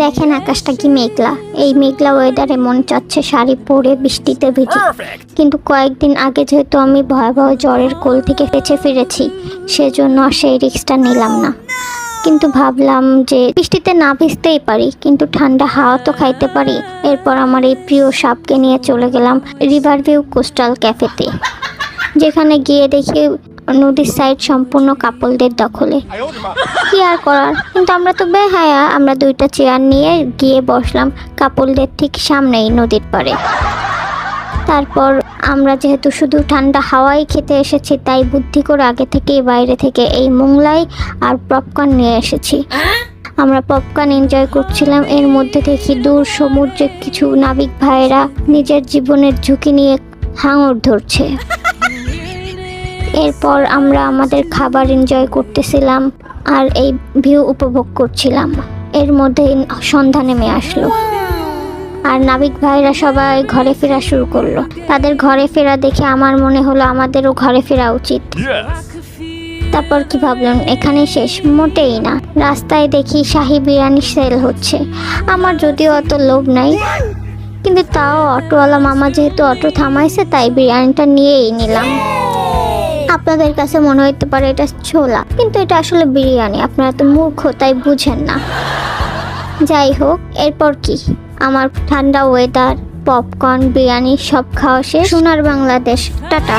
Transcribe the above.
দেখেন আকাশটা কি মেঘলা। এই মেঘলা ওয়েদারে মন চাচ্ছে শাড়ি পরে বৃষ্টিতে ভিজে। কিন্তু কয়েকদিন আগে যেহেতু আমি ভয়াবহ জ্বরের কোল থেকে বেঁচে ফিরেছি সেজন্য আর সেই রিক্সটা নিলাম না। কিন্তু ভাবলাম যে বৃষ্টিতে না ভিজতেই পারি কিন্তু ঠান্ডা হাওয়া তো খাইতে পারি। এরপর আমার এই প্রিয় সাপকে নিয়ে চলে গেলাম রিভার ভিউ কোস্টাল ক্যাফেতে যেখানে গিয়ে দেখি নদীর সাইড সম্পূর্ণ কাপলদের দখলে। কি আর করার? কিন্তু আমরা তো বেহায়া। আমরা দুইটা চেয়ার নিয়ে গিয়ে বসলাম কাপলদের ঠিক সামনেই নদীর পাড়ে। তারপর আমরা যেহেতু শুধু ঠান্ডা হাওয়াই খেতে এসেছি, তাই বুদ্ধি করে আগে থেকেই বাইরে থেকে এই মোংলাই আর পপকর্ন নিয়ে এসেছি। আমরা পপকর্ন এনজয় করছিলাম। এর মধ্যে দেখি দূর সমুদ্রে কিছু নাবিক ভাইয়েরা নিজের জীবনের ঝুঁকি নিয়ে হাঙর ধরছে। এরপর আমরা আমাদের খাবার এনজয় করতেছিলাম আর এই ভিউ উপভোগ করছিলাম। এর মধ্যে সন্ধ্যা নেমে আসলো। আর নাবিক ভাইরা সবাই ঘরে ফেরা শুরু করল। তাদের ঘরে ফেরা দেখে আমার মনে হলো আমাদেরও ঘরে ফেরা উচিত। তারপর কি ভাবলাম এখানে শেষ, মোটেই না। রাস্তায় দেখি শাহি বিরিয়ানি সেল হচ্ছে। আমার যদিও অত লোভ নাই, কিন্তু তাও অটোওয়ালা মামা যেহেতু অটো থামাইছে, তাই বিরিয়ানিটা নিয়েই নিলাম। আপনাদের কাছে মনে হইতে পারে এটা ছোলা, কিন্তু এটা আসলে বিরিয়ানি। আপনারা তো মূর্খ, তাই বুঝেন না। যাই হোক, এরপর কি? আমার ঠান্ডা ওয়েদার পপকর্ন বিরিয়ানি, সব খাওয়া শেষ। সোনার বাংলাদেশ। টাটা।